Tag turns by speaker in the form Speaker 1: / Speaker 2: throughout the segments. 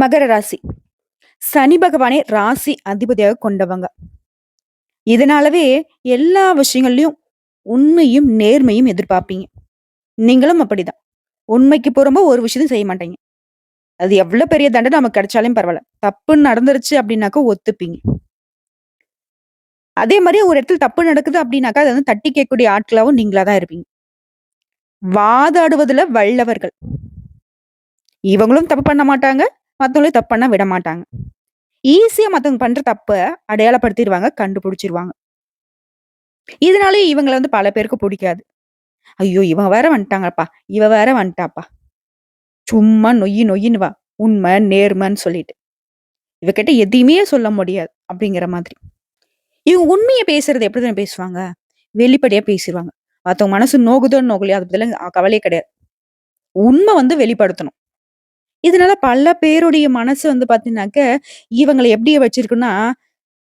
Speaker 1: மகர ராசி. சனி பகவானே ராசி அதிபதியாக கொண்டவங்க. இதனாலவே எல்லா விஷயங்கள்லையும் உண்மையும், நேர்மையும் எதிர்பார்ப்பீங்க. நீங்களும் அப்படிதான். உண்மைக்கு போறப்போ ஒரு விஷயத்தையும் செய்ய மாட்டீங்க. அது எவ்வளவு பெரிய தண்டனை நமக்கு கிடைச்சாலும் பரவாயில்ல தப்புன்னு நடந்துருச்சு அப்படின்னாக்கா ஒத்துப்பீங்க. அதே மாதிரி ஒரு இடத்துல தப்பு நடக்குது அப்படின்னாக்கா, அதை வந்து தட்டி கேட்கக்கூடிய ஆட்களாவும் நீங்களா தான் இருப்பீங்க. வாதாடுவதுல வல்லவர்கள். இவங்களும் தப்பு பண்ண மாட்டாங்க. மற்றவங்களும் தப்பு பண்ண விட மாட்டாங்க. ஈஸியா மத்தவங்க பண்ற தப்ப அடையாளப்படுத்திடுவாங்க கண்டுபிடிச்சிருவாங்க. இதனாலே இவங்கள வந்து பல பேருக்கு பிடிக்காது ஐயோ! இவன் வேற வந்துட்டாங்கப்பா. இவ வேற வந்துட்டாப்பா. சும்மா நொய்யி நொய்யின்னுவா. உண்மை, நேர்மைன்னு சொல்லிட்டு. இவகிட்ட எதையுமே சொல்ல முடியாது. அப்படிங்கிற மாதிரி. இவங்க உண்மையை பேசுறது எப்படி தானே பேசுவாங்க? வெளிப்படையா பேசிடுவாங்க மற்றவங்க மனசு நோகுதோ நோகலையோ அது பத்திலாம் கவலையே கிடையாது. உண்மை வந்து வெளிப்படுத்தணும். இதனால பல பேருடைய மனசு வந்து பாத்தீங்கன்னாக்க இவங்களை எப்படி வச்சிருக்குன்னா,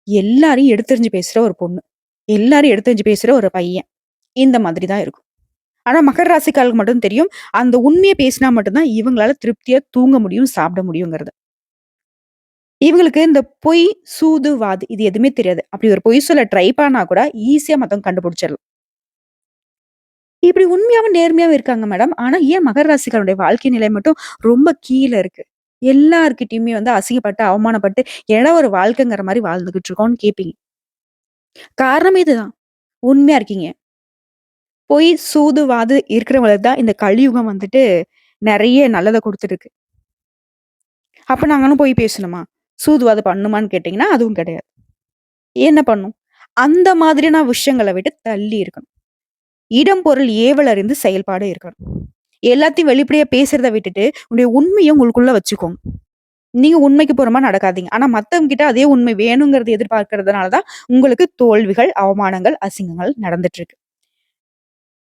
Speaker 1: எல்லாரையும் எடுத்தெறிஞ்சு பேசுற ஒரு பொண்ணு. எல்லாரும் எடுத்தறிஞ்சு பேசுற ஒரு பையன். இந்த மாதிரி தான் இருக்கும். ஆனா மகர ராசிக்காரர்களுக்கு மட்டும் தெரியும். அந்த உண்மையை பேசினா மட்டும்தான் இவங்களால திருப்தியா தூங்க முடியும், சாப்பிட முடியுங்கிறது. இவங்களுக்கு இந்த பொய், சூது, வாது இது எதுவுமே தெரியாது. அப்படி ஒரு பொய் சொல்ல ட்ரை பண்ணா கூட ஈஸியா மத்தவங்க கண்டுபிடிச்சிடலாம். இப்படி உண்மையாவும், நேர்மையாவும் இருக்காங்க மேடம். ஆனா ஏன் மகர ராசிக்காரருடைய வாழ்க்கை நிலை மட்டும் ரொம்ப கீழே இருக்கு? எல்லார்கிட்டயுமே வந்து அசிங்கப்பட்டு, அவமானப்பட்டு, ஏன்னா ஒரு வாழ்க்கைங்கிற மாதிரி வாழ்ந்துகிட்டு இருக்கோம்னு கேட்பீங்க. காரணம் இதுதான். உண்மையா இருக்கீங்க. பொய், சூது, வாது இருக்கிறவங்களுக்கு தான் இந்த கலியுகம் வந்துட்டு நிறைய நல்லதை கொடுத்துருக்கு அப்ப நாங்களும் போய் பேசணுமா? சூதுவாது பண்ணுமான்னு கேட்டீங்கன்னா, அதுவும் கிடையாது. என்ன பண்ணும்? அந்த மாதிரியான விஷயங்களை விட்டு தள்ளி இருக்கணும். இடம், பொருள் ஏவல் அறிந்து செயல்பாடு இருக்கணும். எல்லாத்தையும் வெளிப்படையா பேசுறத விட்டுட்டு, உங்களுடைய உண்மையை உங்களுக்குள்ள வச்சுக்கோங்க. நீங்க உண்மைக்கு போறமா நடக்காதீங்க. ஆனா மத்தவங்க கிட்ட அதே உண்மை வேணுங்கிறத எதிர்பார்க்கறதுனாலதான் உங்களுக்கு தோல்விகள், அவமானங்கள், அசிங்கங்கள் நடந்துட்டு இருக்கு.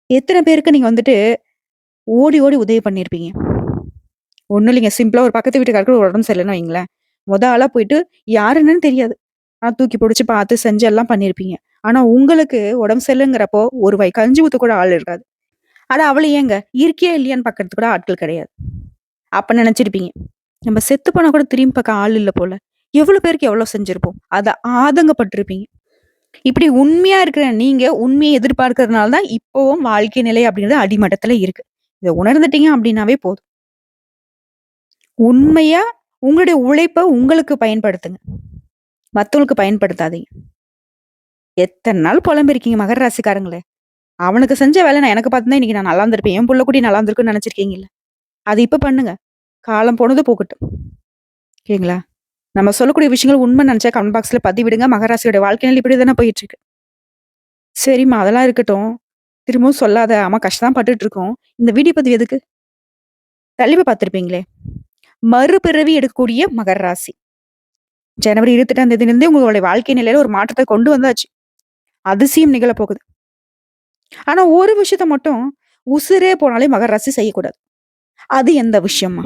Speaker 1: எத்தனை பேருக்கு நீங்க வந்துட்டு ஓடி, ஓடி உதவி பண்ணியிருப்பீங்க? ஒண்ணும் இல்லைங்க. சிம்பிளா ஒரு பக்கத்து வீட்டுக்காரருக்கு ஒரு உடம்பு சரியில்லன்னு வைங்களேன். மொத ஆளா போயிட்டு யாரு என்னன்னு தெரியாது. ஆனா தூக்கி பிடிச்சி பார்த்து செஞ்சு எல்லாம் பண்ணியிருப்பீங்க. ஆனா உங்களுக்கு உடம்பு சரியில்லைங்கிறப்போ ஒரு வை கஞ்சி ஊத்து கூட ஆள் இருக்காது. அட அவளை ஏங்க, இருக்கியா இல்லையான்னு பார்க்கறதுக்கு கூட ஆட்கள் கிடையாது. அப்ப நினைச்சிருப்பீங்க. நம்ம செத்து போனா கூட திரும்பி பார்க்க ஆள் இல்லை போல. எவ்வளோ பேருக்கு எவ்வளவு செஞ்சிருப்போம். அதை ஆதங்கப்பட்டிருப்பீங்க. இப்படி உண்மையா இருக்கிற நீங்க உண்மையை எதிர்பார்க்கறதுனால தான் இப்பவும் வாழ்க்கை நிலை அப்படிங்கிறது அடிமட்டத்துல இருக்கு. இதை உணர்ந்துட்டீங்க அப்படின்னாவே போதும். உண்மையா உங்களுடைய உழைப்பை உங்களுக்கு பயன்படுத்துங்க. மத்தவங்களுக்கு பயன்படுத்தாதீங்க. எத்தனை நாள் புலம்பிருக்கீங்க மகர ராசிக்காரங்களே! அவனுக்கு செஞ்ச வேலை நான் எனக்கு பார்த்துதான் இன்னைக்கு நான் நல்லா இருந்திருப்பேன். என் புள்ள குட்டி நல்லா இருந்திருக்குன்னு நினைச்சிருக்கீங்கல்ல அது இப்ப பண்ணுங்க. காலம் போனது போகட்டும். ஓகேங்களா? நம்ம சொல்லக்கூடிய விஷயங்கள் உண்மை நினச்சா கமெண்ட் பாக்ஸ்ல பதிவிடுங்க. மகராசியோட வாழ்க்கையில இப்படி தானே போயிட்டு இருக்கு. சரிம்மா அதெல்லாம் இருக்கட்டும். திரும்பவும் சொல்லாத. அம்மா கஷ்டம் தான் பட்டுட்டு இருக்கோம். இந்த வீடியோ பதிவு எதுக்கு? தலைப்ப பார்த்துருப்பீங்களே மறுபிறவி எடுக்கக்கூடிய மகர ராசி. ஜனவரி 28ஆம் தேதியிலிருந்தே உங்களுடைய வாழ்க்கை நிலையில ஒரு மாற்றத்தை கொண்டு வந்தாச்சு. அதிசயம் நிகழப்போகுது ஆனா ஒரு விஷயத்த மட்டும் உசுரே போனாலே மகர ராசி செய்யக்கூடாது. அது எந்த விஷயம்மா?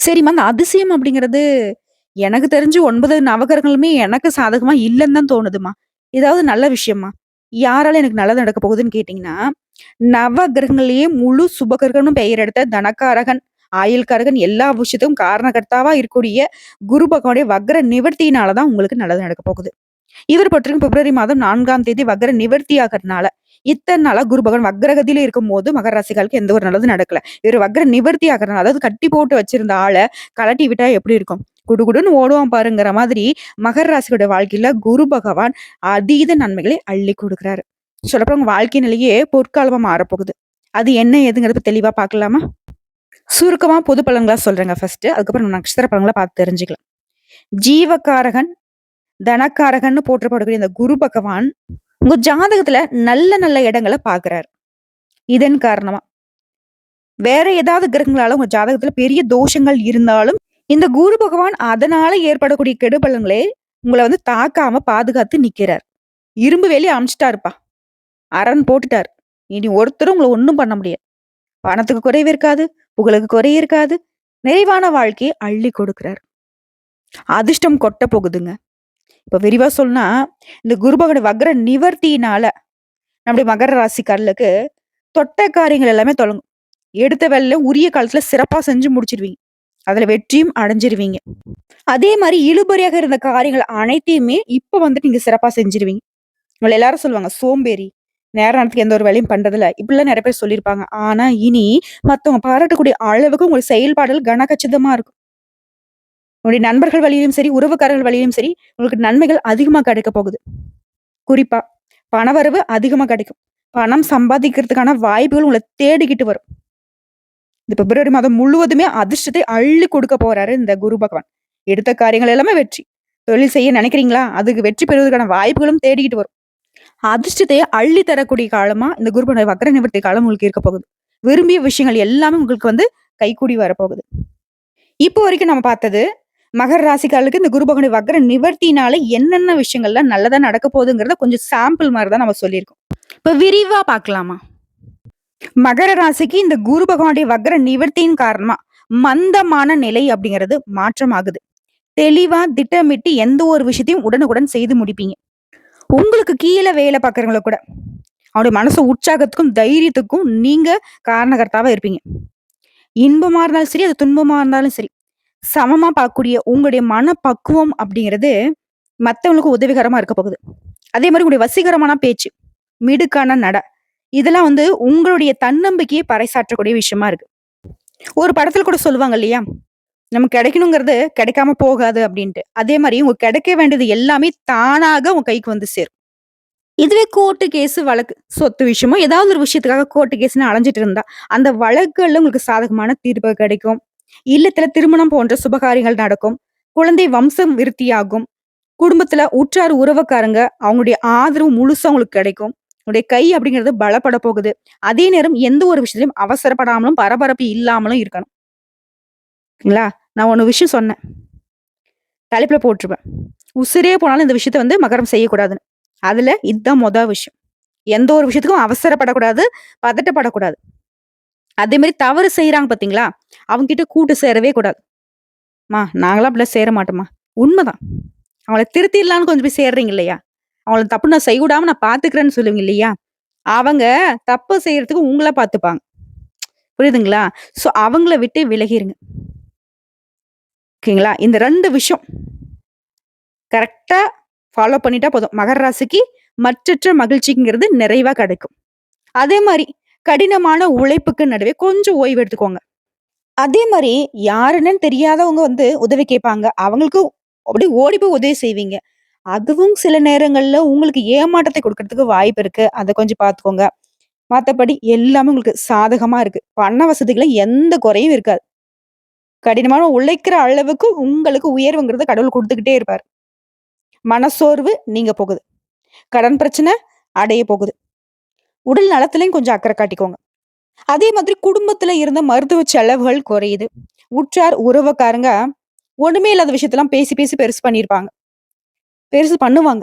Speaker 1: சரிம்மா, அந்த அதிசயம் அப்படிங்கிறது எனக்கு தெரிஞ்சு ஒன்பது நவகரங்களுமே எனக்கு சாதகமா இல்லைன்னு தான் தோணுதும்மா. ஏதாவது நல்ல விஷயமா? யாரால எனக்கு நல்லது நடக்க போகுதுன்னு கேட்டீங்கன்னா, நவகிரகங்கள்லயே முழு சுபகிரகம்னு பெயர் எடுத்த தனக்காரகன் ஆயுள்காரகன் எல்லா விஷயத்துக்கும் காரணகர்த்தாவா இருக்கக்கூடிய குரு பகவானுடைய வக்ர நிவர்த்தியினால தான் உங்களுக்கு நல்லது நடக்க போகுது. இவர் பற்றியும் பிப்ரவரி மாதம் நான்காம் தேதி வக்ர நிவர்த்தி ஆகறதுனால, நாளா குரு பகவான் வக்ரகதியில இருக்கும்போது மகர ராசிகளுக்கு எந்த ஒரு நல்லதும் நடக்கல. இவர் வக்ர நிவர்த்தி ஆகறதுனால, அதாவது கட்டி போட்டு வச்சிருந்த ஆளை கழட்டி விட்டா எப்படி இருக்கும்? குடுகுடுன்னு ஓடுவான் பாருங்கிற மாதிரி மகர ராசியோட வாழ்க்கையில குரு பகவான் அதீத நன்மைகளை அள்ளி கொடுக்குறாரு சொல்லப்போ உங்க வாழ்க்கை நிலையே பொற்காலமா மாறப்போகுது. அது என்ன ஏதுங்கிறத தெளிவா பார்க்கலாமா? சுருக்கமா பொது பலன்களா சொல்றேங்க ஃபர்ஸ்ட் அதுக்கப்புறம் நட்சத்திர பலன்களை பார்த்து தெரிஞ்சுக்கலாம். ஜீவகாரகன், தனக்காரகன்னு போற்றப்படக்கூடிய இந்த குரு பகவான், உங்க ஜாதகத்துல நல்ல நல்ல இடங்களை பாக்குறாரு இதன் காரணமா வேற ஏதாவது கிரகங்களால உங்க ஜாதகத்துல பெரிய தோஷங்கள் இருந்தாலும், இந்த குரு பகவான் அதனால ஏற்படக்கூடிய கெடுபலங்களே உங்களை வந்து தாக்காம பாதுகாத்து நிக்கிறார். இரும்பு வேலி அமிச்சிட்டாருப்பா அரண் போட்டுட்டார் இனி ஒருத்தரும் உங்களை ஒன்றும் பண்ண முடியாது. பணத்துக்கு குறைவு இருக்காது. புகழுக்கு குறை இருக்காது. நிறைவான வாழ்க்கையை அள்ளி கொடுக்கிறார். அதிர்ஷ்டம் கொட்ட போகுதுங்க. இப்போ விரிவா சொன்னா, இந்த குருபகவான வக்ர நிவர்த்தியினால நம்முடைய மகர ராசிக்காரர்களுக்கு தொட்ட காரியங்கள் எல்லாமே தொடங்கும். எடுத்த வேலையில உரிய காலத்துல சிறப்பா செஞ்சு முடிச்சிருவீங்க. அதுல வெற்றியும் அடைஞ்சிருவீங்க. அதே மாதிரி இழுபறியாக இருந்த காரியங்கள் அனைத்தையுமே இப்ப வந்துட்டு நீங்க சிறப்பா செஞ்சுருவீங்க. உங்களை எல்லாரும் சொல்லுவாங்க, "சோம்பேறி. நேர நேரத்துக்கு எந்த ஒரு வேலையும் பண்றதில்ல." இப்படிலாம் நிறைய பேர் சொல்லியிருப்பாங்க. ஆனா, இனி மத்தவங்க பாராட்டக்கூடிய அளவுக்கு உங்களுக்கு செயல்பாடுகள் கனகச்சிதமா இருக்கும். உங்களுடைய நண்பர்கள் வழியிலும் சரி, உறவுக்காரர்கள் வழியிலும் சரி, உங்களுக்கு நன்மைகள் அதிகமா கிடைக்க போகுது. குறிப்பா, பணவரவு அதிகமா கிடைக்கும். பணம் சம்பாதிக்கிறதுக்கான வாய்ப்புகள் உங்களை தேடிக்கிட்டு வரும். இந்த பிப்ரவரி மாதம் முழுவதுமே அதிர்ஷ்டத்தை அள்ளி கொடுக்க போறாரு இந்த குரு பகவான். எடுத்த காரியங்கள் எல்லாமே வெற்றி. தொழில் செய்ய நினைக்கிறீங்களா? அதுக்கு வெற்றி பெறுவதற்கான வாய்ப்புகளும் தேடிக்கிட்டு வரும். அதிர்ஷ்டத்தை அள்ளி தரக்கூடிய காலமா இந்த குருபனுடைய வக்கர நிவர்த்தி காலம் உங்களுக்கு இருக்க போகுது. விரும்பிய விஷயங்கள் எல்லாமே உங்களுக்கு வந்து கைகூடி வரப்போகுது. இப்போ வரைக்கும் நம்ம பார்த்தது, மகர ராசிக்காரர்களுக்கு இந்த குரு பகவானுடைய வக்ர நிவர்த்தியினால என்னென்ன விஷயங்கள்லாம் நல்லதா நடக்க போகுதுங்கிறத கொஞ்சம் சாம்பிள் மாரி தான் நம்ம சொல்லியிருக்கோம். இப்ப விரிவா பார்க்கலாமா? மகர ராசிக்கு இந்த குரு பகவானுடைய வக்ர நிவர்த்தியின் காரணமா, மந்தமான நிலை அப்படிங்கிறது மாற்றமாகுது. தெளிவா திட்டமிட்டு எந்த ஒரு விஷயத்தையும் உடனுக்குடன் செய்து முடிப்பீங்க. உங்களுக்கு கீழ வேலை பார்க்குறவங்கள கூட, அவருடைய மனசு உற்சாகத்துக்கும், தைரியத்துக்கும் நீங்க காரணகர்த்தாவா இருப்பீங்க. இன்பமா இருந்தாலும் சரி, அது துன்பமா இருந்தாலும் சரி, சமமா பார்க்கக்கூடிய உங்களுடைய மனப்பக்குவம் அப்படிங்கிறது மற்றவங்களுக்கு உதவிகரமா இருக்க போகுது. அதே மாதிரி உங்களுடைய வசீகரமான பேச்சு, மிடுக்கான நட, இதெல்லாம் வந்து உங்களுடைய தன்னம்பிக்கையை பறைசாற்றக்கூடிய விஷயமா இருக்கு. ஒரு படத்துல கூட சொல்லுவாங்க இல்லையா? நமக்கு கிடைக்கணுங்கிறது கிடைக்காம போகாது அப்படின்ட்டு. அதே மாதிரி உங்க கிடைக்க வேண்டியது எல்லாமே தானாக உங்க கைக்கு வந்து சேரும். இதுவே கோர்ட்டு கேஸ், வழக்கு, சொத்து விஷயமோ ஏதாவது ஒரு விஷயத்துக்காக கோர்ட்டு கேஸ்ன்னு அலைஞ்சிட்டு இருந்தா, அந்த வழக்குகள்ல உங்களுக்கு சாதகமான தீர்ப்பு கிடைக்கும். இல்லத்துல திருமணம் போன்ற சுபகாரியங்கள் நடக்கும். குழந்தை வம்சம் விருத்தியாகும். குடும்பத்துல உற்றார் உறவுக்காரங்க அவங்களுடைய ஆதரவு முழுசா உங்களுக்கு கிடைக்கும். உங்களுடைய கை அப்படிங்கிறது பலப்பட போகுது. அதே நேரம் எந்த ஒரு விஷயத்திலயும் அவசரப்படாமலும், பரபரப்பு இல்லாமலும் இருக்கணும். ஓகேங்களா நான் ஒன்று விஷயம் சொன்னேன். தலைப்புல போட்டிருப்பேன் உசிரே போனாலும் இந்த விஷயத்த வந்து மகரம் செய்யக்கூடாதுன்னு. அதுல இதுதான் மொத விஷயம். எந்த ஒரு விஷயத்துக்கும் அவசரப்படக்கூடாது, பதட்டப்படக்கூடாது. அதே மாதிரி தவறு செய்கிறாங்க பார்த்தீங்களா? அவங்க கிட்ட கூட்டு சேரவே கூடாது. மா நாங்களாம் அப்படிலாம் சேர மாட்டோமா உண்மைதான் அவங்கள திருத்திடலான்னு கொஞ்சம் போய் சேர்றீங்க இல்லையா? அவங்கள தப்பு நான் செய்ய விடாம நான் பார்த்துக்கிறேன்னு சொல்லுவீங்க இல்லையா? அவங்க தப்பு செய்யறதுக்கு உங்களா பார்த்துப்பாங்க. புரியுதுங்களா? ஸோ அவங்கள விட்டு விலகிருங்க. ஓகேங்களா? இந்த ரெண்டு விஷயம் கரெக்டாக ஃபாலோ பண்ணிட்டா போதும். மகர ராசிக்கு மற்றற்ற மகிழ்ச்சிங்கிறது நிறைவா கிடைக்கும். அதே மாதிரி கடினமான உழைப்புக்கு நடுவே கொஞ்சம் ஓய்வு எடுத்துக்கோங்க. அதே மாதிரி யாருன்னு தெரியாதவங்க வந்து உதவி கேட்பாங்க. அவங்களுக்கும் அப்படியே ஓடி போய் உதவி செய்வீங்க. அதுவும் சில நேரங்கள்ல உங்களுக்கு ஏமாற்றத்தை கொடுக்கறதுக்கு வாய்ப்பு இருக்கு. அதை கொஞ்சம் பார்த்துக்கோங்க. மற்றபடி எல்லாமே உங்களுக்கு சாதகமா இருக்கு. பண வசதிகளை எந்த குறையும் இருக்காது. கடினமான உழைக்கிற அளவுக்கு உங்களுக்கு உயர்வுங்கிறத கடவுள் கொடுத்துக்கிட்டே இருப்பார் மனசோர்வு நீங்க போகுது. கடன் பிரச்சனை அடைய போகுது. உடல் நலத்துலையும் கொஞ்சம் அக்கறை காட்டிக்கோங்க. அதே மாதிரி குடும்பத்துல இருந்த மருத்துவ செலவுகள் குறையுது. உற்றார் உறவுக்காரங்க ஒண்ணுமே இல்லாத விஷயத்தெல்லாம் பேசி, பேசி பெருசு பண்ணியிருப்பாங்க. பெருசு பண்ணுவாங்க.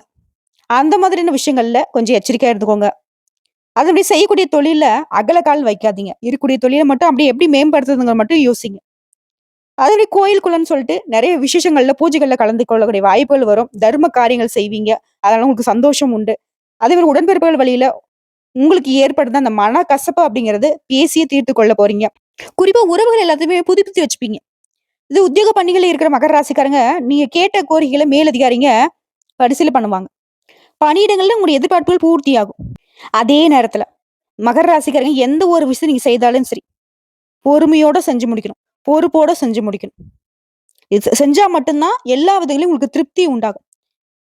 Speaker 1: அந்த மாதிரியான விஷயங்கள்ல கொஞ்சம் எச்சரிக்கையா இருந்துக்கோங்க. அது அப்படி செய்யக்கூடிய தொழில்ல அகலக்கால் வைக்காதீங்க. இருக்கக்கூடிய தொழிலை மட்டும் அப்படியே எப்படி மேம்படுத்துறதுங்க மட்டும் யோசிங்க. அதே கோயிலுக்குள்ளன்னு சொல்லிட்டு நிறைய விசேஷங்கள்ல, பூஜைகள்ல கலந்து கொள்ளக்கூடிய வாய்ப்புகள் வரும். தர்ம காரியங்கள் செய்வீங்க. அதனால உங்களுக்கு சந்தோஷம் உண்டு. அதே மாதிரி உடன்பிறப்புகள் வழியில உங்களுக்கு ஏற்படுத அந்த மன கசப்பு அப்படிங்கிறது பேசியே தீர்த்து கொள்ள போறீங்க. குறிப்பா உறவுகள் எல்லாத்தையுமே புதுப்பித்து வச்சுப்பீங்க. இது உத்தியோக பணிகள் இருக்கிற மகர ராசிக்காரங்க, நீங்க கேட்ட கோரிக்கைகளை மேலதிகாரிங்க பரிசீலனை பண்ணுவாங்க. பணியிடங்கள்ல உங்களுடைய எதிர்பார்ப்புகள் பூர்த்தியாகும். அதே நேரத்துல மகர ராசிக்காரங்க எந்த ஒரு விஷயம் நீங்க செய்தாலும் சரி, பொறுமையோட செஞ்சு முடிக்கணும். பொறுப்போட செஞ்சு முடிக்கணும். இது செஞ்சா மட்டும் தான் எல்லா விதங்களையும் உங்களுக்கு திருப்தி உண்டாகும்.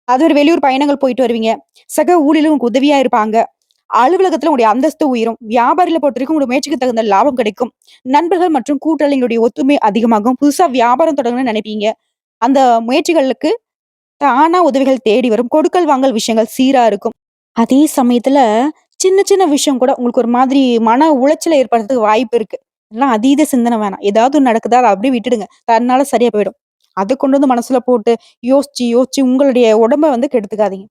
Speaker 1: அது ஒரு வெளியூர் பயணங்கள் போயிட்டு வருவீங்க. சக ஊழியர்கள் உங்களுக்கு உதவியா இருப்பாங்க. அலுவலகத்துல உங்களுடைய அந்தஸ்து உயரும். வியாபாரிகள போட்டிருக்கும் உங்களுடைய முயற்சிக்கு தகுந்த லாபம் கிடைக்கும். நண்பர்கள் மற்றும் கூட்டாளிகளுடைய ஒத்துமை அதிகமாகும். புதுசா வியாபாரம் தொடங்கணும்னு நினைப்பீங்க. அந்த முயற்சிகளுக்கு தானா உதவிகள் தேடி வரும். கொடுக்கல் வாங்கல் விஷயங்கள் சீரா இருக்கும். அதே சமயத்துல சின்ன சின்ன விஷயம் கூட உங்களுக்கு ஒரு மாதிரி மன உளைச்சல ஏற்படுறதுக்கு வாய்ப்பு இருக்கு. எல்லாம் அதீத சிந்தனை வேணாம். ஏதாவது நடக்குதா அதை அப்படியே விட்டுடுங்க. தன்னால சரியா போயிடும். அதை கொண்டு வந்து மனசுல போட்டு யோசிச்சு, யோசிச்சு உங்களுடைய உடம்ப வந்து கெடுத்துக்காதீங்க.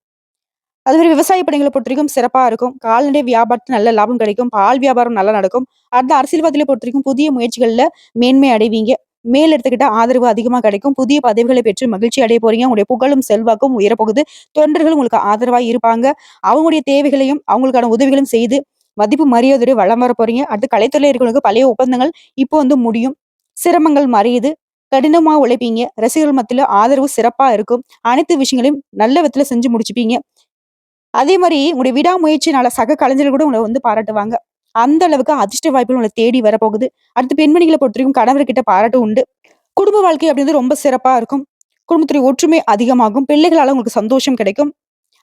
Speaker 1: அதுமாரி விவசாய படைங்களை பொறுத்த வரைக்கும் சிறப்பாக இருக்கும். கால்நடை வியாபாரத்தில் நல்ல லாபம் கிடைக்கும். பால் வியாபாரம் நல்லா நடக்கும். அடுத்து அரசியல்வாதிகள பொறுத்தவரைக்கும் புதிய முயற்சிகளில் மேன்மை அடைவீங்க. மேல் எடுத்துக்கிட்ட ஆதரவு அதிகமாக கிடைக்கும். புதிய பதவிகளை பெற்று மகிழ்ச்சி அடைய போறீங்க. உங்களுடைய புகழும், செல்வாக்கும் உயரப்போகுது. தொண்டர்கள் உங்களுக்கு ஆதரவாக இருப்பாங்க. அவங்களுடைய தேவைகளையும், அவங்களுக்கான உதவிகளும் செய்து மதிப்பு மரியாதையோட வளம் வர போறீங்க. அடுத்து கலைத்துறையில இருக்கிறவங்களுக்கு பழைய ஒப்பந்தங்கள் இப்போ வந்து முடியும். சிரமங்கள் மறையுது. கடினமா உழைப்பீங்க ரசிகர்கள் மத்தியில ஆதரவு சிறப்பா இருக்கும் அனைத்து விஷயங்களையும் நல்ல விதத்துல செஞ்சு முடிச்சுப்பீங்க அதே மாதிரி உங்களுடைய விடாமுயற்சினால சக கலைஞர்கள் கூட உங்களை வந்து பாராட்டுவாங்க. அந்த அளவுக்கு அதிர்ஷ்ட வாய்ப்புகள் உங்களை தேடி வரப்போகுது. அடுத்து பெண்மணிகளை பொறுத்த வரைக்கும் கணவர்கிட்ட பாராட்டு உண்டு. குடும்ப வாழ்க்கை அப்படின்றது ரொம்ப சிறப்பா இருக்கும். குடும்பத்துடைய ஒற்றுமை அதிகமாகும். பிள்ளைகளால் உங்களுக்கு சந்தோஷம் கிடைக்கும்.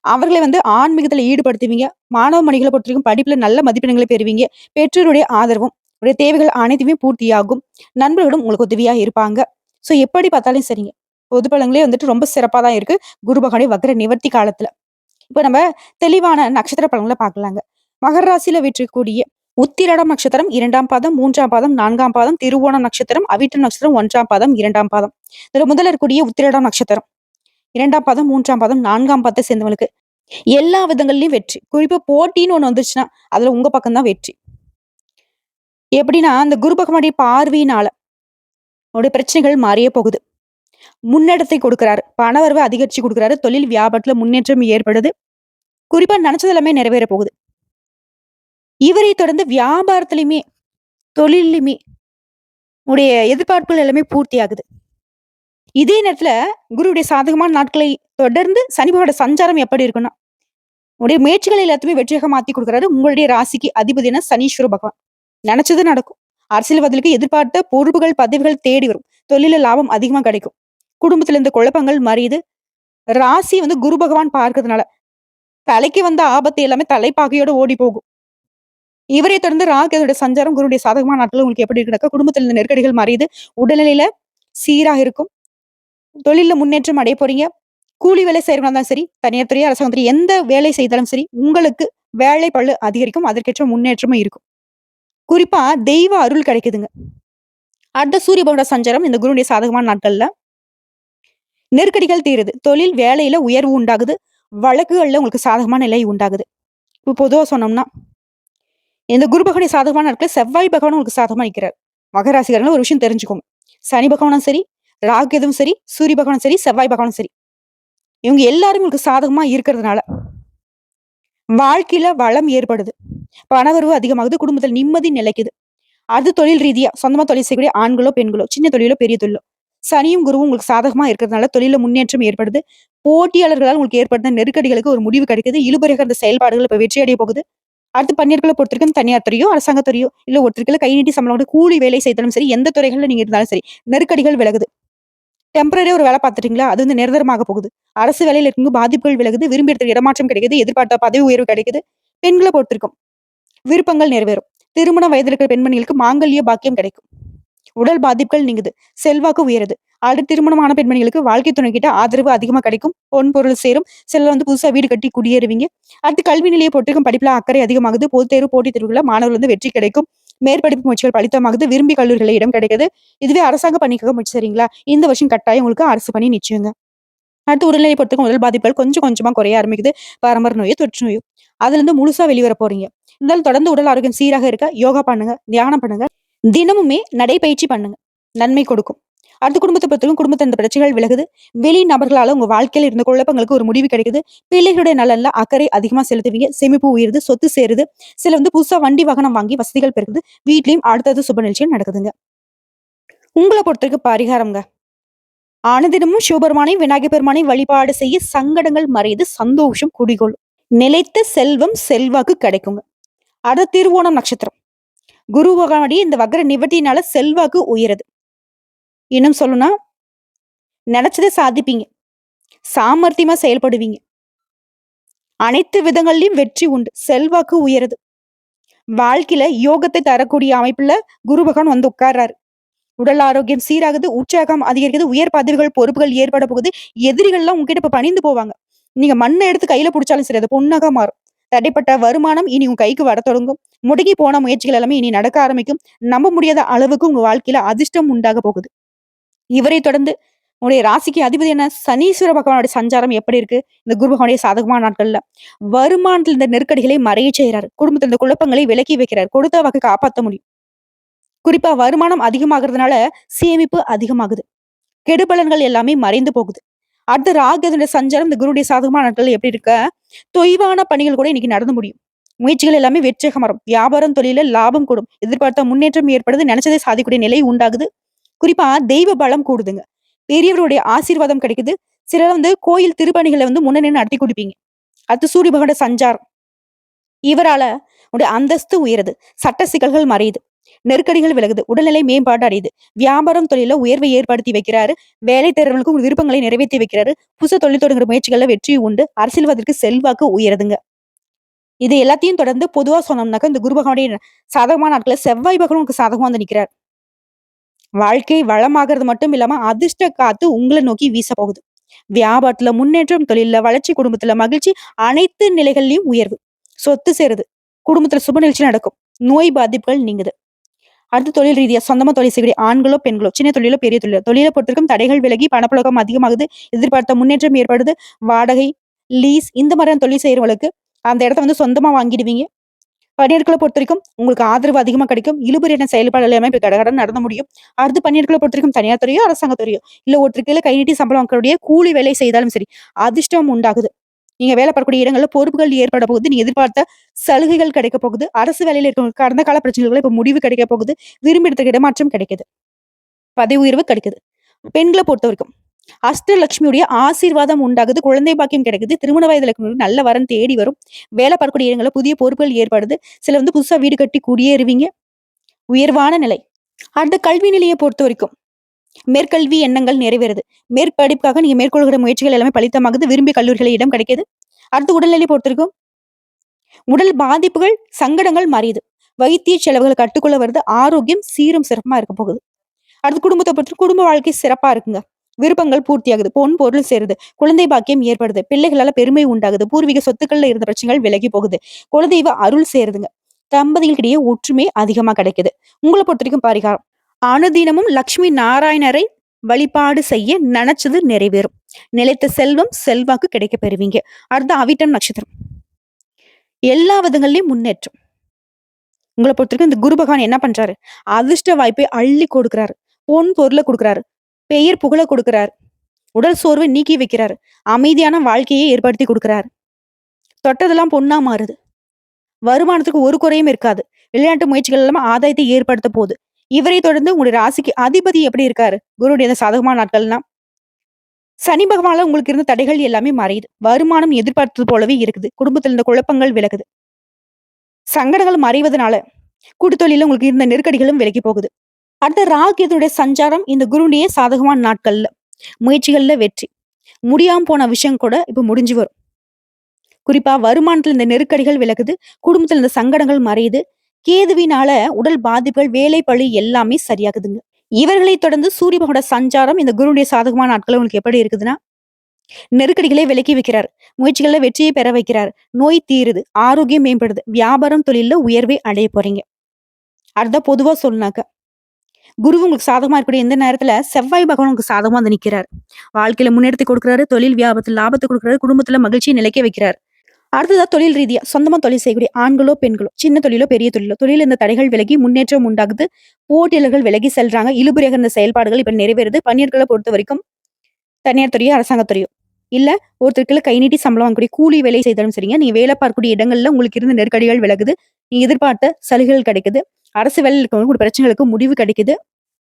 Speaker 1: அவர்களை வந்து ஆன்மீகத்தில் ஈடுபடுத்துவீங்க. மாணவ மணிகளை பொறுத்த வரைக்கும் படிப்பில் நல்ல மதிப்பெண்களை பெறுவீங்க. பெற்றோருடைய ஆதரவும் உடைய தேவைகள் அனைத்துமே பூர்த்தியாகும். நண்பர்களும் உங்களுக்கு உதவியாக இருப்பாங்க. ஸோ எப்படி பார்த்தாலும் சரிங்க. பொது பலங்களே வந்துட்டு ரொம்ப சிறப்பாக தான் இருக்குது குரு பகவானுடைய வக்ர நிவர்த்தி காலத்தில். இப்போ நம்ம தெளிவான நட்சத்திர பலன்களை பார்க்கலாங்க. மகர ராசியில வெற்றிக்கூடிய உத்திரடம் நட்சத்திரம் இரண்டாம் பாதம் மூன்றாம் பாதம் நான்காம் பாதம் திருவோணம் நட்சத்திரம் அவிட்ட நட்சத்திரம் ஒன்றாம் பாதம் இரண்டாம் பாதம். இதுல முதல்ல இருக்கக்கூடிய உத்திரடம் நட்சத்திரம். இரண்டாம் பாதம் மூன்றாம் பாதம் நான்காம் பாதத்தை சேர்ந்தவங்களுக்கு எல்லா விதங்கள்லயும் வெற்றி. குறிப்பா போட்டின்னு ஒண்ணு வந்துச்சுன்னா அதுல உங்க பக்கம்தான் வெற்றி. எப்படின்னா அந்த குரு பகவானுடைய பார்வையினால உங்களுடைய பிரச்சனைகள் மாறியே போகுது. முன்னெடத்தை கொடுக்கிறாரு. பணவரவு அதிகரிச்சு கொடுக்குறாரு. தொழில் வியாபாரத்துல முன்னேற்றம் ஏற்படுது. குறிப்பா நினைச்சது எல்லாமே நிறைவேற போகுது. இவரை தொடர்ந்து வியாபாரத்திலுமே தொழிலுமே உடைய எதிர்பார்ப்புகள் எல்லாமே பூர்த்தி ஆகுது இதே நேரத்துல குருவுடைய சாதகமான நாட்களை தொடர்ந்து சனிபகோட சஞ்சாரம் எப்படி இருக்குன்னா உடைய முயற்சிகள் எல்லாத்தையுமே வெற்றியாக மாத்தி கொடுக்குறாரு. உங்களுடைய ராசிக்கு அதிபதினா சனீஸ்வர பகவான். நினைச்சது நடக்கும். அரசியல்வாதிகளுக்கு எதிர்பார்த்த பொறுப்புகள் பதவிகள் தேடி வரும். தொழில லாபம் அதிகமா கிடைக்கும். குடும்பத்துல இருந்த குழப்பங்கள் மறையுது. ராசி வந்து குரு பகவான் பார்க்கறதுனால. தலைக்கு வந்த ஆபத்து எல்லாமே தலைப்பாகையோட ஓடி போகும். இவரை தொடர்ந்து ராகேதோட சஞ்சாரம் குருடைய சாதகமான நாட்கள் உங்களுக்கு எப்படி இருக்குனாக்கா குடும்பத்துல இருந்த நெருக்கடிகள் மறையுது. உடல்நிலையில சீராக இருக்கும். தொழில முன்னேற்றம் அடைய போறீங்க. கூலி வேலை செய்யறவங்க தான் சரி தனியார் துறை அரசாங்கத்துறை எந்த வேலை செய்தாலும் சரி உங்களுக்கு வேலை பழு அதிகரிக்கும். அதற்கேற்ற முன்னேற்றமும் இருக்கும். குறிப்பா தெய்வ அருள் கிடைக்குதுங்க. அடுத்த சூரிய பகவான சஞ்சாரம் இந்த குருடைய சாதகமான நாட்கள்ல. நெருக்கடிகள் தீருது. தொழில் வேலையில உயர்வு உண்டாகுது. வழக்குகள்ல உங்களுக்கு சாதகமான நிலை உண்டாகுது. இப்போ பொதுவாக சொன்னோம்னா இந்த குரு பகவானுடைய சாதகமான நாட்கள் செவ்வாய் பகவான் உங்களுக்கு சாதகமா நிற்கிறார் மகராசிகர்கள் ஒரு விஷயம் தெரிஞ்சுக்கோங்க. சனி பகவானும் சரி ராகேதும் சரி சூரிய பகவானும் சரி செவ்வாய் பகவானும் சரி. இவங்க எல்லாரும் உங்களுக்கு சாதகமா இருக்கிறதுனால வாழ்க்கையில வளம் ஏற்படுது. பணவரவு அதிகமாகுது. குடும்பத்தில் நிம்மதி நிலைக்குது. அது தொழில் ரீதியா சொந்தமா தொழில் செய்யக்கூடிய ஆண்களோ பெண்களோ சின்ன தொழிலோ பெரிய தொழிலோ சனியும் குருவும் உங்களுக்கு சாதகமா இருக்கிறதுனால தொழில முன்னேற்றம் ஏற்படுது. போட்டியாளர்களால் உங்களுக்கு ஏற்படுத்த நெருக்கடிகளுக்கு ஒரு முடிவு கிடைக்குது. இழுபறியாக அந்த செயல்பாடுகள் இப்ப வெற்றியடைய போகுது. அடுத்து பன்னியர்களை பொறுத்திருக்கும் தனியார் துறையோ அரசாங்கத்துறையோ இல்ல ஒருத்தருக்குள்ள கை நீட்டி சம்பளம் கூட கூலி வேலை செய்தாலும் சரி எந்த துறைகள்ல நீங்க இருந்தாலும் சரி நெருக்கடிகள் விலகுது. டெம்பரரி ஒரு வேலை பார்த்துட்டீங்களா? அது வந்து நிரந்தரமாக போகுது. அரசு வேலையில இருக்கும்போது பாதிப்புகள் விலகுது. விரும்பி இடத்துல இடமாற்றம் கிடைக்குது. எதிர்பார்த்த பதவி உயர்வு கிடைக்குது. பெண்களை பொறுத்திருக்கும். விருப்பங்கள் நிறைவேறும். திருமண வயதில் இருக்கிற பெண்மணிகளுக்கு மாங்கல்ய பாக்கியம் கிடைக்கும். உடல் பாதிப்புகள் நீங்குது. செல்வாக்கு உயருது. ஆல்ரெடி திருமணமான பெண்மணிகளுக்கு வாழ்க்கை துணை கிட்ட ஆதரவு அதிகமா கிடைக்கும். பொன் பொருள் சேரும். சிலர் வந்து புதுசா வீடு கட்டி குடியேறுவீங்க. அடுத்து கல்வி நிலையை பொறுத்திருக்கும் படிப்புல அக்கறை அதிகமாகுது. பொது தேர்வு போட்டித் தேர்வுல மாணவர்கள் வந்து வெற்றி கிடைக்கும். மேற்படிப்பு முயற்சிகள் பலித்தமாகுது. விரும்பி கல்லூரிகளில் இடம் கிடைக்குது. இதுவே அரசாங்க பணிக்காக முயற்சி சரிங்களா இந்த வருஷம் கட்டாயம் உங்களுக்கு அரசு பணி நிச்சயங்க. அடுத்து உடல்நிலை பொறுத்துக்கும் உடல் பாதிப்புகள் கொஞ்சம் கொஞ்சமா குறைய ஆரம்பிக்குது. பரம்பரை நோயோ தொற்று நோயோ. அதுல இருந்து முழுசா வெளிவர போறீங்க. இருந்தாலும் தொடர்ந்து உடல் ஆரோக்கியம் சீராக இருக்க யோகா பண்ணுங்க தியானம் பண்ணுங்க. தினமுமே நடைபயிற்சி பண்ணுங்க. நன்மை கொடுக்கும். அடுத்த குடும்பத்தை பொறுத்தவரைக்கும் குடும்பத்தை அந்த பிரச்சனைகள் விலகுது. வெளி நபர்களால உங்க வாழ்க்கையில இருந்த குழப்பங்களுக்கு ஒரு முடிவு கிடைக்குது. பிள்ளைகளுடைய நலன்ல அக்கறை அதிகமா செலுத்துவீங்க. சேமிப்பு உயருது சொத்து சேருது. சில வந்து புதுசா வண்டி வாகனம் வாங்கி வசதிகள் பெருகுது. வீட்லயும் அடுத்தது சுப நிகழ்ச்சியும் நடக்குதுங்க. உங்களை பொறுத்தவரைக்கும் பரிகாரம்ங்க. ஆனதினமும் சிவபெருமானை விநாயகர் பெருமானை வழிபாடு செய்ய சங்கடங்கள் மறையுது. சந்தோஷம் குடிகொள்ளும் நிலைத்த செல்வம் செல்வாக்கு கிடைக்குங்க. அடுத்த திருவோணம் நட்சத்திரம். குரு பகவானுடைய இந்த வக்ர நிவர்த்தினால செல்வாக்கு உயருது. இன்னும் சொல்லணும்னா நினைச்சதை சாதிப்பீங்க. சாமர்த்தியமா செயல்படுவீங்க. அனைத்து விதங்கள்லயும் வெற்றி உண்டு. செல்வாக்கு உயருது. வாழ்க்கையில யோகத்தை தரக்கூடிய அமைப்புல குரு பகவான் வந்து உட்கார்றாரு. உடல் ஆரோக்கியம் சீராகுது உற்சாகம் அதிகரிக்குது உயர் பதவிகள் பொறுப்புகள் ஏற்பட போகுது. எதிரிகள்லாம் உங்ககிட்ட இப்ப பணிந்து போவாங்க. நீங்க மண்ணை எடுத்து கையில பிடிச்சாலும் சரி அது பொண்ணாக மாறும். தடைப்பட்ட வருமானம் இனி உங்க கைக்கு வர தொடங்கும். முடங்கி போன முயற்சிகள் எல்லாமே இனி நடக்க ஆரம்பிக்கும். நம்ப முடியாத அளவுக்கு உங்க வாழ்க்கையில அதிர்ஷ்டம் உண்டாக போகுது. இவரை தொடர்ந்து உங்களுடைய ராசிக்கு அதிபதி என்ன? சனீஸ்வர பகவானுடைய சஞ்சாரம் எப்படி இருக்கு? இந்த குரு பகவானுடைய சாதகமான நாட்கள்ல. வருமானத்தில் இந்த நெருக்கடிகளை மறைய செய்கிறார் குடும்பத்தில் இந்த குழப்பங்களை விலக்கி வைக்கிறார். கொடுத்த வாக்கு காப்பாற்ற முடியும். குறிப்பா வருமானம் அதிகமாகிறதுனால சேமிப்பு அதிகமாகுது. கெடுபலன்கள் எல்லாமே மறைந்து போகுது. அடுத்த ராகதனுடைய சஞ்சாரம் இந்த குருடைய சாதகமான நாட்கள் எப்படி இருக்க? தொய்வான பணிகள் கூட இன்னைக்கு நடந்து முடியும். முயற்சிகள் எல்லாமே வெற்றியாக மரம் வியாபாரம் தொழில லாபம் கூடும். எதிர்பார்த்த முன்னேற்றம் ஏற்படுது. நினைச்சதை சாதிக்கூடிய நிலை உண்டாகுது. குறிப்பா தெய்வ பலம் கூடுதுங்க. பெரியவருடைய ஆசீர்வாதம் கிடைக்குது. சிலர் வந்து கோயில் திருப்பணிகளை வந்து முன்னணி நடத்தி கொடுப்பீங்க. அடுத்து சூரிய பகவான சஞ்சாரம். இவரால உடைய அந்தஸ்து உயருது. சட்ட சிக்கல்கள் மறையுது. நெருக்கடிகள் விலகுது. உடல்நிலை மேம்பாடு அடையுது. வியாபாரம் தொழில உயர்வை ஏற்படுத்தி வைக்கிறாரு. வேலை தேர்வுகளுக்கும் விருப்பங்களை நிறைவேற்றி வைக்கிறாரு. புதுசு தொழில் தொடங்குற முயற்சிகள்ல வெற்றி உண்டு. அரசியல்வாதத்திற்கு செல்வாக்கு உயருதுங்க. இது எல்லாத்தையும் தொடர்ந்து பொதுவா சொன்னோம்னாக்கா இந்த குரு பகவானுடைய சாதகமான நாட்களை செவ்வாய் பகவான் உங்களுக்கு சாதகமா வந்து நிற்கிறார் வாழ்க்கை வளமாகிறது மட்டும் இல்லாம அதிர்ஷ்ட காத்து உங்களை நோக்கி வீச போகுது. வியாபாரத்துல முன்னேற்றம் தொழில வளர்ச்சி குடும்பத்துல மகிழ்ச்சி அனைத்து நிலைகள்லயும் உயர்வு. சொத்து சேருது. குடும்பத்துல சுப நிகழ்ச்சி நடக்கும். நோய் பாதிப்புகள் நீங்குது. அடுத்து தொழில் ரீதியா சொந்தமா தொழில் செய்யக்கூடிய ஆண்களோ பெண்களோ சின்ன தொழிலோ பெரிய தொழிலோ தொழிலை பொறுத்திருக்கும் தடைகள் விலகி பணப்புழக்கம் அதிகமாகுது எதிர்பார்த்த முன்னேற்றம் ஏற்படுது வாடகை லீஸ் இந்த மாதிரியான தொழில் செய்யறவங்களுக்கு அந்த இடத்த வந்து சொந்தமா வாங்கிடுவீங்க. பணியாட்களை பொறுத்த வரைக்கும் உங்களுக்கு ஆதரவு அதிகமா கிடைக்கும் இழுபறியான செயல்பாடு எல்லாமே இப்போ கடகடன் நடந்து முடியும். அடுத்து பணியாட்களை பொறுத்த வரைக்கும் தனியார் துறையோ அரசாங்க துறையோ இல்ல ஒருத்தருக்கு கீழே கை நீட்டி சம்பளம் வாங்கக்கூடிய கூலி வேலை செய்தாலும் சரி அதிர்ஷ்டம் உண்டாகுது. நீங்க வேலை பார்க்கக்கூடிய இடங்கள்ல பொறுப்புகள் ஏற்பட போகுது. நீங்க எதிர்பார்த்த சலுகைகள் கிடைக்க போகுது. அரசு வேலையில இருக்க கடந்த கால பிரச்சனைகள் இப்ப முடிவு கிடைக்க போகுது. விரும்பி எடுத்த இடமாற்றம் கிடைக்குது. பதவி உயர்வு கிடைக்குது. பெண்களை பொறுத்த வரைக்கும் அஷ்டலட்சுமியுடைய ஆசீர்வாதம் உண்டாகுது. குழந்தை பாக்கியம் கிடைக்குது. திருமண வயதுல நல்ல வரன் தேடி வரும். வேலை பார்க்கக்கூடிய இடங்களில் புதிய பொறுப்புகள் ஏற்படுது. சில வந்து புதுசா வீடு கட்டி குடியேறுவீங்க. உயர்வான நிலை. அடுத்த கல்வி நிலையை பொறுத்த வரைக்கும் மேற்கல்வி எண்ணங்கள் நிறைவேறுது. மேற்படிப்புக்காக நீங்க மேற்கொள்கிற முயற்சிகள் எல்லாமே பலித்தமாகுது. விரும்பி கல்லூரிகளில் இடம் கிடைக்குது. அடுத்து உடல்நிலை பொறுத்திருக்கும். உடல் பாதிப்புகள் சங்கடங்கள் மாறியது. வைத்திய செலவுகள் கட்டுக்குள்ள வருது. ஆரோக்கியம் சீரும் சிறப்பா இருக்க போகுது. அடுத்து குடும்பத்தை பொறுத்து குடும்ப வாழ்க்கை சிறப்பா இருக்குங்க. விருப்பங்கள் பூர்த்தியாகுது. பொன் பொருள் சேருது. குழந்தை பாக்கியம் ஏற்படுது. பிள்ளைகளால பெருமை உண்டாகுது. பூர்வீக சொத்துக்கள்ல இருந்த பிரச்சனைகள் விலகி போகுது. குலதெய்வ அருள் சேருதுங்க. தம்பதிகளுக்கிடையே ஒற்றுமை அதிகமா கிடைக்குது. உங்களை பொறுத்த வரைக்கும் பரிகாரம். அனுதினமும் லக்ஷ்மி நாராயணரை வழிபாடு செய்ய நினைச்சது நிறைவேறும். நிலைத்த செல்வம் செல்வாக்கு கிடைக்க பெறுவீங்க. அடுத்து அவிட்டம் நட்சத்திரம். எல்லா விதங்கள்லயும் முன்னேற்றம். உங்களை பொறுத்த வரைக்கும் இந்த குரு பகவான் என்ன பண்றாரு? அதிர்ஷ்ட வாய்ப்பை அள்ளி கொடுக்கிறாரு. பொன் பொருளை கொடுக்கிறாரு. பெயர் புகழை கொடுக்குறாரு. உடல் சோர்வை நீக்கி வைக்கிறாரு. அமைதியான வாழ்க்கையை ஏற்படுத்தி கொடுக்குறாரு. தொட்டதெல்லாம் பொண்ணா மாறுது. வருமானத்துக்கு ஒரு குறையும் இருக்காது. விளையாட்டு முயற்சிகள் எல்லாம் ஆதாயத்தை ஏற்படுத்த போகுது. இவரை தொடர்ந்து உங்களுடைய ராசிக்கு அதிபதி எப்படி இருக்காரு? குருடைய இந்த சாதகமான நாட்கள்னா சனி பகவானால உங்களுக்கு இருந்த தடைகள் எல்லாமே மறையுது வருமானம் எதிர்பார்த்தது போலவே இருக்குது. குடும்பத்தில் இருந்த குழப்பங்கள் விலகுது. சங்கடங்கள் மறைவதனால கூட்டுத்தொழில உங்களுக்கு இருந்த நெருக்கடிகளும் விலகி போகுது. அடுத்த ராகியதனுடைய சஞ்சாரம் இந்த குருடைய சாதகமான நாட்கள்ல முயற்சிகள்ல வெற்றி. முடியாம போன விஷயம் கூட இப்ப முடிஞ்சு வரும். குறிப்பா வருமானத்துல இந்த நெருக்கடிகள் விலகுது. குடும்பத்துல இந்த சங்கடங்கள் மறையுது. கேதுவினால உடல் பாதிப்புகள் வேலை பழி எல்லாமே சரியாகுதுங்க. இவர்களை தொடர்ந்து சூரிய பகவானோட சஞ்சாரம் இந்த குருடைய சாதகமான நாட்கள் உங்களுக்கு எப்படி இருக்குதுன்னா நெருக்கடிகளை விலக்கி வைக்கிறார். முயற்சிகளில் வெற்றியை பெற வைக்கிறார். நோய் தீருது ஆரோக்கியம் மேம்படுது வியாபாரம் தொழிலில் உயர்வை அடைய போறீங்க. அடுத்த பொதுவா சொன்னாக்க குரு உங்களுக்கு சாதகமா இருக்கக்கூடிய எந்த நேரத்துல செவ்வாய் பகவான் உங்களுக்கு சாதகமா வந்து நிற்கிறார் வாழ்க்கையில முன்னெடுத்து கொடுக்குறாரு தொழில் வியாபாரத்தில் லாபத்தை கொடுக்குறாரு குடும்பத்துல மகிழ்ச்சியை நிலைக்க வைக்கிறார். அடுத்ததா தொழில் ரீதியா சொந்தமா தொழில் செய்யக்கூடிய ஆண்களோ பெண்களோ சின்ன தொழிலோ பெரிய தொழிலோ தொழில் இந்த தடைகள் விலகி முன்னேற்றம் உண்டாகுது. போட்டியாளர்கள் விலகி செல்றாங்க. இழுபறியாக இருந்த செயல்பாடுகள் இப்ப நிறைவேறுது. பணியாட்களை பொறுத்த வரைக்கும் தனியார் துறையோ அரசாங்கத்துறையோ இல்ல ஒருத்தருக்குள்ள கை நீட்டி சம்பளம் வாங்கக்கூடிய கூலி வேலை செய்தாலும் சரிங்க. நீங்க வேலை பார்க்கக்கூடிய இடங்கள்ல உங்களுக்கு இருந்த நெருக்கடிகள் விலகுது. நீ எதிர்பார்த்த சலுகைகள் கிடைக்குது. அரசு வேலையில் இருக்கவங்களுக்கு பிரச்சனைகளுக்கு முடிவு கிடைக்குது.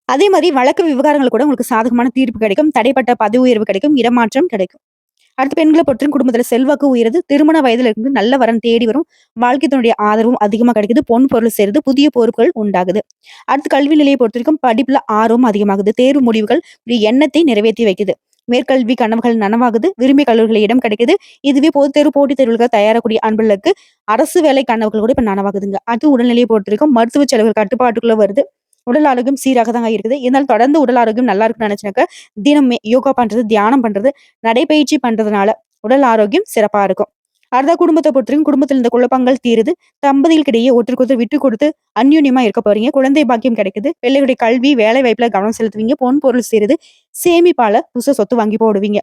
Speaker 1: அதே மாதிரி வழக்கு விவகாரங்கள் கூட உங்களுக்கு சாதகமான தீர்ப்பு கிடைக்கும். தடைப்பட்ட பதவி உயர்வு கிடைக்கும். இடமாற்றம் கிடைக்கும். அடுத்து பெண்களை பொறுத்தவரைக்கும் குடும்பத்துல செல்வாக்கு உயருது திருமண வயதுல இருந்து நல்ல வரன் தேடி வரும் வாழ்க்கைத்தினுடைய ஆதரவும் அதிகமா கிடைக்குது பொன் பொருள் சேருது புதிய பொறுப்புகள் உண்டாகுது. அடுத்து கல்வி நிலையை பொறுத்த வரைக்கும் படிப்புல ஆர்வம் அதிகமாகுது தேர்வு முடிவுகள் எண்ணத்தை நிறைவேற்றி வைக்குது. மேற்கல்வி கனவுகள் நனவாகுது விரும்பிய கல்லூரிகளில் இடம் கிடைக்குது. இதுவே பொது தேர்வு போட்டித் தேர்வுகள் தயாரக்கூடிய அன்பர்களுக்கு அரசு வேலை கனவுகள் கூட இப்ப நனவாகுதுங்க. அடுத்து உடல்நிலையை பொறுத்திருக்கும் மருத்துவ செலவுகள் கட்டுப்பாட்டுக்குள்ள வருது. உடல் ஆரோக்கியம் சீராக தாங்க இருக்குது. இருந்தாலும் தொடர்ந்து உடல் ஆரோக்கியம் நல்லா இருக்குன்னு நினைச்சுனாக்க தினமே யோகா பண்றது தியானம் பண்றது நடைபயிற்சி பண்றதுனால உடல் ஆரோக்கியம் சிறப்பா இருக்கும். அடுத்த குடும்பத்தை பொறுத்தவரைக்கும் குடும்பத்தில் இந்த குழப்பங்கள் தீருது. தம்பதிகளுக்கிடையே ஒருத்தருக்கு ஒருத்தர் விட்டு கொடுத்து அந்யூன்யமா இருக்க போறீங்க. குழந்தை பாக்கியம் கிடைக்குது. பிள்ளைகளுடைய கல்வி வேலை வாய்ப்புல கவனம் செலுத்துவீங்க. பொன் பொருள் சேருது. சேமிப்பால புதுச சொத்து வாங்கி போடுவீங்க.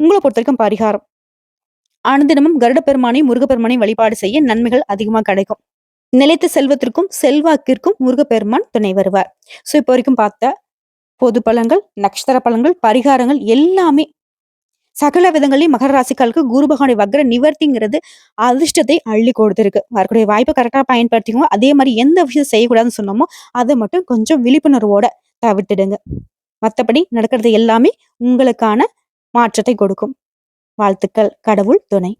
Speaker 1: உங்களை பொறுத்த வரைக்கும் பரிகாரம். அனுதினமும் கருட பெருமானை முருகப்பெருமானை வழிபாடு செய்ய நன்மைகள் அதிகமா கிடைக்கும். நிலைத்த செல்வத்திற்கும் செல்வாக்கிற்கும் முருகப்பெருமான் துணை வருவார் ஸோ இப்போ வரைக்கும் பார்த்த பொது பழங்கள் நட்சத்திர பழங்கள் பரிகாரங்கள் எல்லாமே சகல விதங்களையும் மகர ராசிக்காலுக்கு குரு பகவானுடைய வக்ர நிவர்த்திங்கிறது அதிர்ஷ்டத்தை அள்ளி கொடுத்துருக்கு வரக்கூடிய வாய்ப்பை கரெக்டாக பயன்படுத்திக்கோங்க அதே மாதிரி எந்த விஷயம் செய்யக்கூடாதுன்னு சொன்னோமோ அதை மட்டும் கொஞ்சம் விழிப்புணர்வோட தவிர்த்துடுங்க. மற்றபடி நடக்கிறது எல்லாமே உங்களுக்கான மாற்றத்தை கொடுக்கும். வாழ்த்துக்கள். கடவுள் துணை.